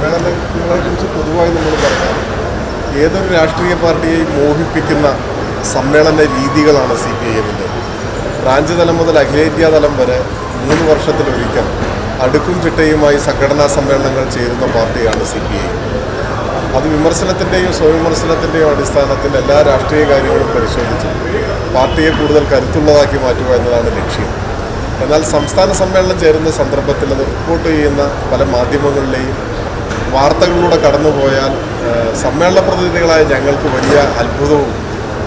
സമ്മേളനങ്ങളെക്കുറിച്ച് പൊതുവായി നമ്മൾ പറഞ്ഞാൽ ഏതൊരു രാഷ്ട്രീയ പാർട്ടിയെ മോഹിപ്പിക്കുന്ന സമ്മേളന രീതികളാണ് സി പി ഐ എമ്മിന്റെ. ബ്രാഞ്ച് തലം മുതൽ അഖിലേന്ത്യാ തലം വരെ മൂന്ന് വർഷത്തിലൊരിക്കൽ അടുക്കും ചിട്ടയുമായി സംഘടനാ സമ്മേളനങ്ങൾ ചേരുന്ന പാർട്ടിയാണ് സി പി ഐ. അത് വിമർശനത്തിന്റെയും സ്വവിമർശനത്തിന്റെയും അടിസ്ഥാനത്തിൽ എല്ലാ രാഷ്ട്രീയ കാര്യങ്ങളും പരിശോധിച്ച് പാർട്ടിയെ കൂടുതൽ കരുത്തുള്ളതാക്കി മാറ്റുക എന്നതാണ് ലക്ഷ്യം. എന്നാൽ സംസ്ഥാന സമ്മേളനം ചേരുന്ന സന്ദർഭത്തിൽ അത് റിപ്പോർട്ട് ചെയ്യുന്ന പല മാധ്യമങ്ങളിലെയും വാർത്തകളിലൂടെ കടന്നുപോയാൽ സമ്മേളന പ്രതിനിധികളായ ഞങ്ങൾക്ക് വലിയ അത്ഭുതവും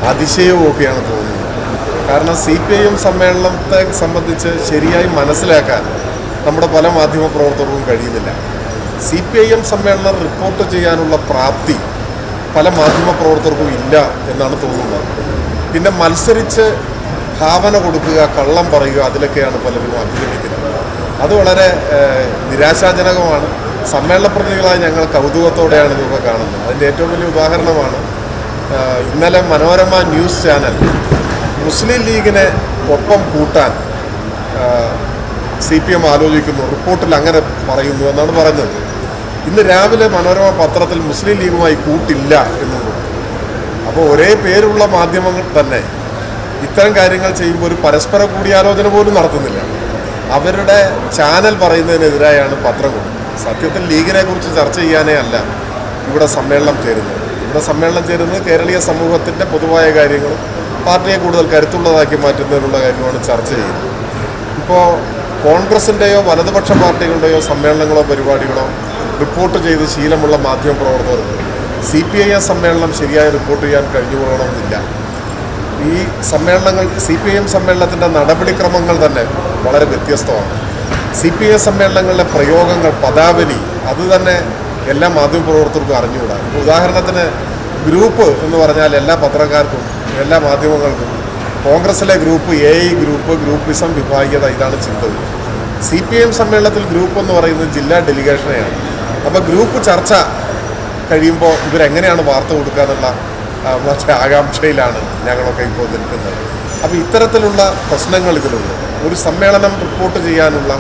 അതിശയവും ഒക്കെയാണ് തോന്നുന്നത്. കാരണം സി പി ഐ എം സമ്മേളനത്തെ സംബന്ധിച്ച് ശരിയായി മനസ്സിലാക്കാൻ നമ്മുടെ പല മാധ്യമ പ്രവർത്തകർക്കും കഴിയുന്നില്ല. സി പി ഐ എം സമ്മേളനം റിപ്പോർട്ട് ചെയ്യാനുള്ള പ്രാപ്തി പല മാധ്യമ പ്രവർത്തകർക്കും ഇല്ല എന്നാണ് തോന്നുന്നത്. പിന്നെ മത്സരിച്ച് ഭാവന കൊടുക്കുക കള്ളം പറയുക അതിലൊക്കെയാണ് പലരും അഭിനയിക്കുന്നത് അത് വളരെ നിരാശാജനകമാണ്. സമ്മേളന പ്രതിനിധികളായി ഞങ്ങൾ കൗതുകത്തോടെയാണ് ഇതൊക്കെ കാണുന്നത്. അതിന്റെ ഏറ്റവും വലിയ ഉദാഹരണമാണ് ഇന്നലെ മനോരമ ന്യൂസ് ചാനൽ മുസ്ലിം ലീഗിനെ ഒപ്പം കൂട്ടാൻ സി പി എം ആലോചിക്കുന്നു റിപ്പോർട്ടിൽ അങ്ങനെ പറയുന്നു എന്നാണ് പറയുന്നത് ഇന്ന് രാവിലെ മനോരമ പത്രത്തിൽ മുസ്ലിം ലീഗുമായി കൂട്ടില്ല എന്നും അപ്പോൾ ഒരേ പേരുള്ള മാധ്യമങ്ങൾ തന്നെ ഇത്തരം കാര്യങ്ങൾ ചെയ്യുമ്പോൾ ഒരു പരസ്പര കൂടിയാലോചന പോലും നടത്തുന്നില്ല. അവരുടെ ചാനൽ പറയുന്നതിനെതിരായാണ് പത്രം കൊടുക്കുന്നത്. സത്യത്തിൽ ലീഗിനെ കുറിച്ച് ചർച്ച ചെയ്യാനേ അല്ല ഇവിടെ സമ്മേളനം ചേരുന്നത്. ഇവിടെ സമ്മേളനം ചേരുന്നത് കേരളീയ സമൂഹത്തിന്റെ പൊതുവായ കാര്യങ്ങളും പാർട്ടിയെ കൂടുതൽ കരുത്തുള്ളതാക്കി മാറ്റുന്നതിനുള്ള കാര്യമാണ് ചർച്ച ചെയ്യുന്നത്. ഇപ്പോൾ കോൺഗ്രസിന്റെയോ വലതുപക്ഷ പാർട്ടികളുടെയോ സമ്മേളനങ്ങളോ പരിപാടികളോ റിപ്പോർട്ട് ചെയ്ത് ശീലമുള്ള മാധ്യമ പ്രവർത്തകർക്ക് സി പി ഐ എം സമ്മേളനം ശരിയായി റിപ്പോർട്ട് ചെയ്യാൻ കഴിഞ്ഞു പോകണമെന്നില്ല ഈ സമ്മേളനങ്ങൾ സി പി ഐ എം സമ്മേളനത്തിന്റെ നടപടിക്രമങ്ങൾ തന്നെ വളരെ വ്യത്യസ്തമാണ്. സി പി എസ് സമ്മേളനങ്ങളിലെ പ്രയോഗങ്ങൾ പദാവലി അത് തന്നെ എല്ലാ മാധ്യമപ്രവർത്തകർക്കും അറിഞ്ഞുകൂടാ. ഇപ്പോൾ ഉദാഹരണത്തിന് ഗ്രൂപ്പ് എന്ന് പറഞ്ഞാൽ എല്ലാ പത്രക്കാർക്കും എല്ലാ മാധ്യമങ്ങൾക്കും കോൺഗ്രസിലെ group A I group groupism വിഭാഗീയത ഇതാണ് ചിന്തത് സി പി എം സമ്മേളനത്തിൽ ഗ്രൂപ്പ് എന്ന് പറയുന്നത് ജില്ലാ ഡെലിഗേഷനെയാണ്. അപ്പോൾ ഗ്രൂപ്പ് ചർച്ച കഴിയുമ്പോൾ ഇവരെങ്ങനെയാണ് വാർത്ത കൊടുക്കുക എന്നുള്ള മറ്റേ ആകാംക്ഷയിലാണ് ഞങ്ങളൊക്കെ ഇപ്പോൾ നിൽക്കുന്നത്. അപ്പോൾ ഇത്തരത്തിലുള്ള പ്രശ്നങ്ങൾ ഇതിലുണ്ട്. ഒരു സമ്മേളനം റിപ്പോർട്ട് ചെയ്യാനുള്ള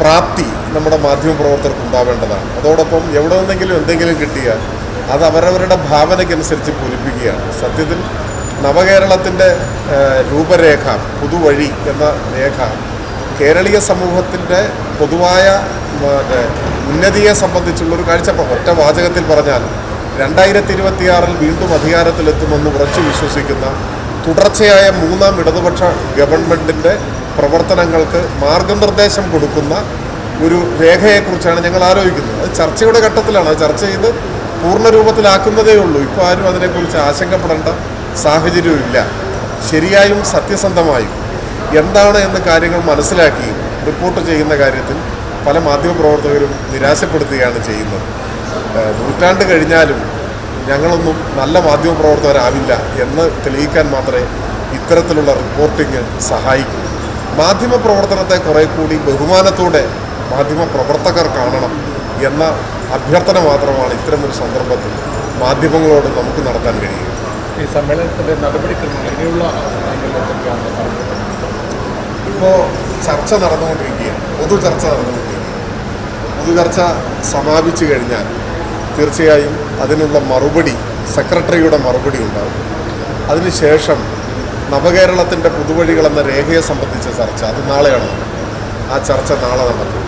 പ്രാപ്തി നമ്മുടെ മാധ്യമപ്രവർത്തകർക്ക് ഉണ്ടാവേണ്ടതാണ്. അതോടൊപ്പം എവിടെ നിന്നെങ്കിലും എന്തെങ്കിലും കിട്ടിയാൽ അത് അവരവരുടെ ഭാവനയ്ക്കനുസരിച്ച് പൂരിപ്പിക്കുകയാണ്. സത്യത്തിൽ നവകേരളത്തിന്റെ രൂപരേഖ പുതുവഴി എന്ന രേഖ കേരളീയ സമൂഹത്തിന്റെ പൊതുവായ ഉന്നതിയെ സംബന്ധിച്ചുള്ളൊരു കാഴ്ചപ്പാട് ഒറ്റ വാചകത്തിൽ പറഞ്ഞാൽ രണ്ടായിരത്തി ഇരുപത്തിയാറിൽ വീണ്ടും അധികാരത്തിലെത്തുമെന്ന് ഉറച്ചു വിശ്വസിക്കുന്ന തുടർച്ചയായ മൂന്നാം ഇടതുപക്ഷ ഗവൺമെന്റിന്റെ പ്രവർത്തനങ്ങൾക്ക് മാർഗനിർദ്ദേശം കൊടുക്കുന്ന ഒരു രേഖയെക്കുറിച്ചാണ് ഞങ്ങൾ ആലോചിക്കുന്നത്. അത് ചർച്ചയുടെ ഘട്ടത്തിലാണ്. അത് ചർച്ച ചെയ്ത് പൂർണ രൂപത്തിലാക്കുന്നതേ ഉള്ളൂ. ഇപ്പോൾ ആരും അതിനെക്കുറിച്ച് ആശങ്കപ്പെടേണ്ട സാഹചര്യമില്ല ശരിയായും സത്യസന്ധമായും എന്താണ് എന്ന് കാര്യങ്ങൾ മനസ്സിലാക്കി റിപ്പോർട്ട് ചെയ്യുന്ന കാര്യത്തിൽ പല മാധ്യമപ്രവർത്തകരും നിരാശപ്പെടുത്തുകയാണ് ചെയ്യുന്നത്. നൂറ്റാണ്ട് കഴിഞ്ഞാലും ഞങ്ങളൊന്നും നല്ല മാധ്യമപ്രവർത്തകരാവില്ല എന്ന് തെളിയിക്കാൻ മാത്രമേ ഇത്തരത്തിലുള്ള റിപ്പോർട്ടിങ് സഹായിക്കൂ. മാധ്യമപ്രവർത്തനത്തെ കുറേ കൂടി ബഹുമാനത്തോടെ മാധ്യമ പ്രവർത്തകർ കാണണം എന്ന അഭ്യർത്ഥന മാത്രമാണ് ഇത്തരമൊരു സന്ദർഭത്തിൽ മാധ്യമങ്ങളോട് നമുക്ക് നടത്താൻ കഴിയുക. ഈ സമ്മേളനത്തിന്റെ നടപടിക്രമങ്ങൾ ഇനിയുള്ള ഇപ്പോൾ ചർച്ച നടന്നുകൊണ്ടിരിക്കുകയാണ്. പൊതു ചർച്ച നടന്നുകൊണ്ടിരിക്കുകയാണ്. പൊതു ചർച്ച സമാപിച്ചു കഴിഞ്ഞാൽ തീർച്ചയായും അതിനുള്ള മറുപടി സെക്രട്ടറിയുടെ മറുപടി ഉണ്ടാകും അതിനുശേഷം നവകേരളത്തിന്റെ പുതുവഴികൾ എന്ന രേഖയെ സംബന്ധിച്ച ചർച്ച. അത് നാളെയാണ്. ആ ചർച്ച നാളെ നടക്കും.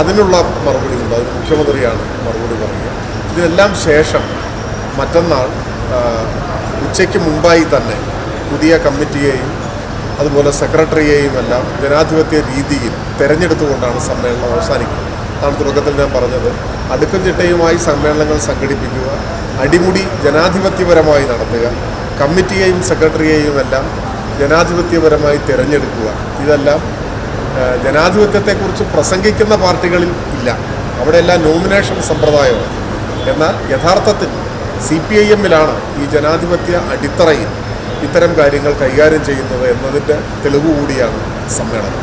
അതിനുള്ള മറുപടി ഉണ്ട്. അതിന് മുഖ്യമന്ത്രിയാണ് മറുപടി പറയുക. ഇതിനെല്ലാം ശേഷം മറ്റന്നാൾ ഉച്ചയ്ക്ക് മുമ്പായി തന്നെ പുതിയ കമ്മിറ്റിയെയും അതുപോലെ സെക്രട്ടറിയെയും എല്ലാം ജനാധിപത്യ രീതിയിൽ തിരഞ്ഞെടുത്തുകൊണ്ടാണ് സമ്മേളനം അവസാനിക്കുന്നത് അതാണ് തുടക്കത്തിൽ ഞാൻ പറഞ്ഞത്. അടുക്കും ചിട്ടയുമായി സമ്മേളനങ്ങൾ സംഘടിപ്പിക്കുക അടിമുടി ജനാധിപത്യപരമായി നടത്തുക കമ്മിറ്റിയെയും സെക്രട്ടറിയെയും എല്ലാം ജനാധിപത്യപരമായി തിരഞ്ഞെടുക്കുക. ഇതെല്ലാം ജനാധിപത്യത്തെക്കുറിച്ച് പ്രസംഗിക്കുന്ന പാർട്ടികളിൽ ഇല്ല. അവിടെയെല്ലാം നോമിനേഷൻ സമ്പ്രദായമാണ്. എന്നാൽ യഥാർത്ഥത്തിൽ സി പി ഐ എമ്മിലാണ് ഈ ജനാധിപത്യ അടിത്തറയിൽ ഇത്തരം കാര്യങ്ങൾ കൈകാര്യം ചെയ്യുന്നത് എന്നതിന്റെ തെളിവ് കൂടിയാണ് സമ്മേളനം.